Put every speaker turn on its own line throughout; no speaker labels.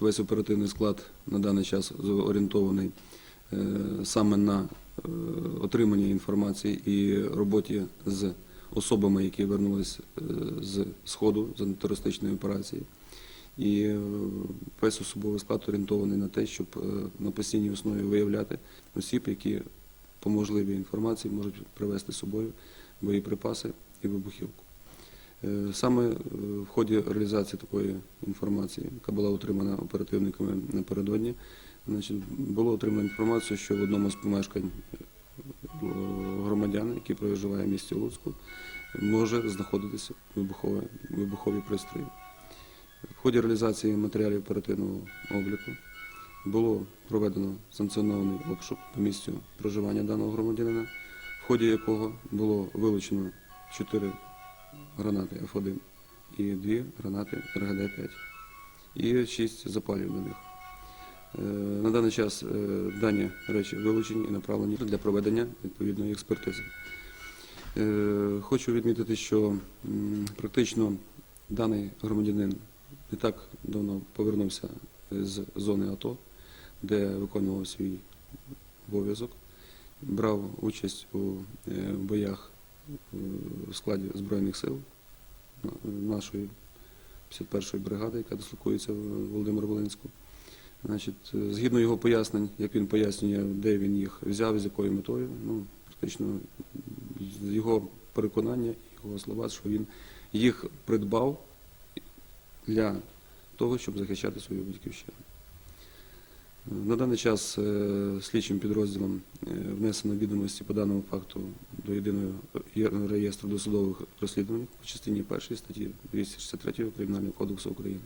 Весь оперативний склад на даний час зорієнтований е, саме на е, отримання інформації і роботі з особами, які вернулись е, з Сходу з антитерористичної операції. І весь особовий склад орієнтований на те, щоб на постійній основі виявляти осіб, які по можливій інформації можуть привезти з собою боєприпаси і вибухівку. Е, Саме е, в ході реалізації такої інформації, яка була отримана оперативниками напередодні, було отримано інформацію, що в одному з помешкань е, громадян, який проживає в місті Луцьку, може знаходитися вибухові пристрої. В ході реалізації матеріалів оперативного обліку було проведено санкціонований обшук по місцю проживання даного громадянина, в ході якого було вилучено 4 гранати F1 і 2 гранати РГД-5 і 6 запалів до них. Е, На даний час е, дані речі вилучені і направлені для проведення відповідної експертизи. Е, Хочу відмітити, що практично даний громадянин не так давно повернувся з зони АТО, де виконував свій обов'язок, брав участь у боях в складі Збройних сил нашої 51-ї бригади, яка дислокується в Володимир Волинську. Е, згідно його пояснень, як він пояснює, де він їх взяв, з якою метою, ну, практично його переконання, його слова, що він їх придбав для того, щоб захищати свою батьківщину. На даний час е, слідчим підрозділом е, внесено відомості по даному факту до єдиного реєстру досудових розслідувань по частині 1 статті 263 Кримінального кодексу України.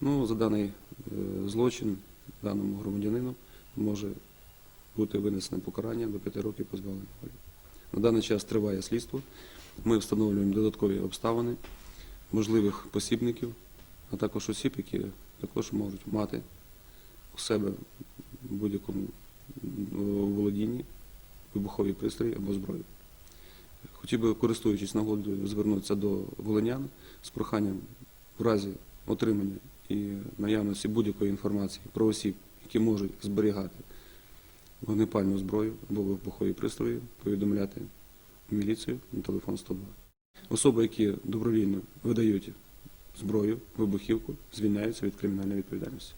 Ну, за даний е, злочин даному громадянину може бути винесене покарання до 5 років позбавлення волі. На даний час триває слідство. Ми встановлюємо додаткові обставини можливих посібників, а також осіб, які також можуть мати у себе в будь-якому е, володінні вибухові пристрої або зброю. Хотів би, користуючись нагодою, звернутися до волинян з проханням в разі отримання і наявності будь-якої інформації про осіб, які можуть зберігати вогнепальну зброю або вибухові пристрої, повідомляти міліцію на телефон 102. Особи, які добровільно видають зброю, вибухівку, звільняються від кримінальної відповідальності.